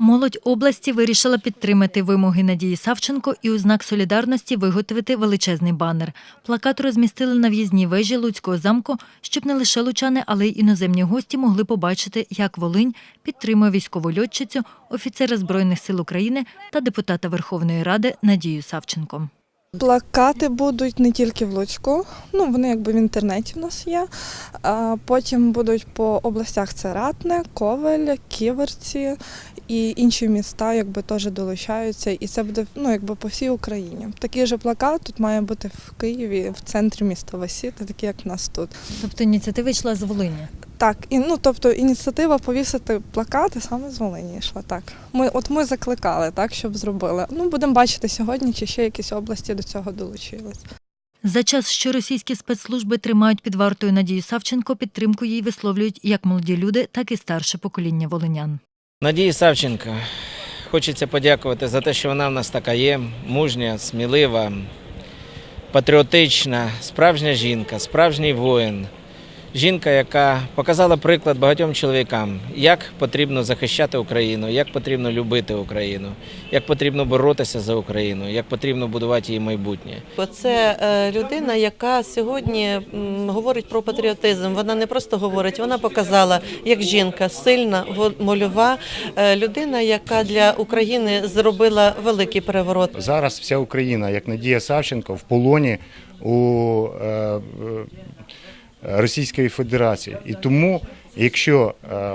Молодь області вирішила підтримати вимоги Надії Савченко і у знак солідарності виготовити величезний банер. Плакат розмістили на в'їзній вежі Луцького замку, щоб не лише лучани, але й іноземні гості могли побачити, як Волинь підтримує військову льотчицю, офіцера Збройних сил України та депутата Верховної Ради Надію Савченко. Плакати будуть не тільки в Луцьку, ну вони якби в інтернеті в нас є. А потім будуть по областях це Ратне, Ковель, Ківерці і інші міста якби теж долучаються. І це буде ну, якби по всій Україні. Такий же плакат тут має бути в Києві, в центрі міста висіти, такий як в нас тут. Тобто ініціатива йшла з Волині. Так, і ну тобто ініціатива повісити плакати саме з Волині йшла. Так, ми от ми закликали, так щоб зробили. Ну будемо бачити сьогодні, чи ще якісь області до цього долучились. За час, що російські спецслужби тримають під вартою Надію Савченко, підтримку їй висловлюють як молоді люди, так і старше покоління волинян. Надії Савченко хочеться подякувати за те, що вона в нас така є, мужня, смілива, патріотична, справжня жінка, справжній воїн. Жінка, яка показала приклад багатьом чоловікам, як потрібно захищати Україну, як потрібно любити Україну, як потрібно боротися за Україну, як потрібно будувати її майбутнє. Це е, людина, яка сьогодні говорить про патріотизм. Вона не просто говорить, вона показала як жінка сильна, вольова, е, людина, яка для України зробила великий переворот. Зараз вся Україна, як Надія Савченко, в полоні у е, Російської Федерації. І тому, якщо е,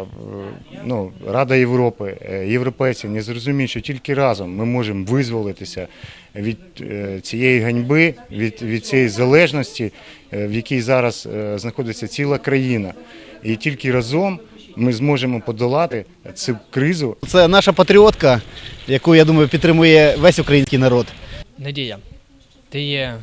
ну, Рада Європи, е, європейці не зрозуміють, що тільки разом ми можемо визволитися від е, цієї ганьби, від, від цієї залежності, в якій зараз знаходиться ціла країна, і тільки разом ми зможемо подолати цю кризу Це наша патріотка, яку я думаю підтримує весь український народ. Надія, ти є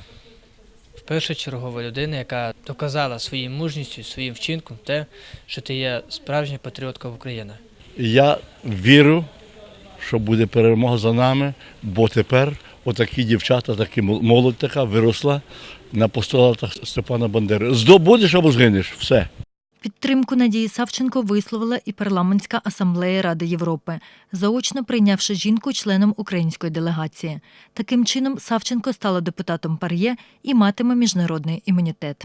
першочергова людина, яка доказала своєю мужністю, своїм вчинком те, що ти є справжня патріотка України. Я вірю, що буде перемога за нами, бо тепер отакі дівчата, такі молодь така виросла на постулатах Степана Бандери. Здобудеш або згинеш. Все. Підтримку Надії Савченко висловила і парламентська асамблея Ради Європи, заочно прийнявши жінку членом української делегації. Таким чином, Савченко стала депутатом Пар'є і матиме міжнародний імунітет.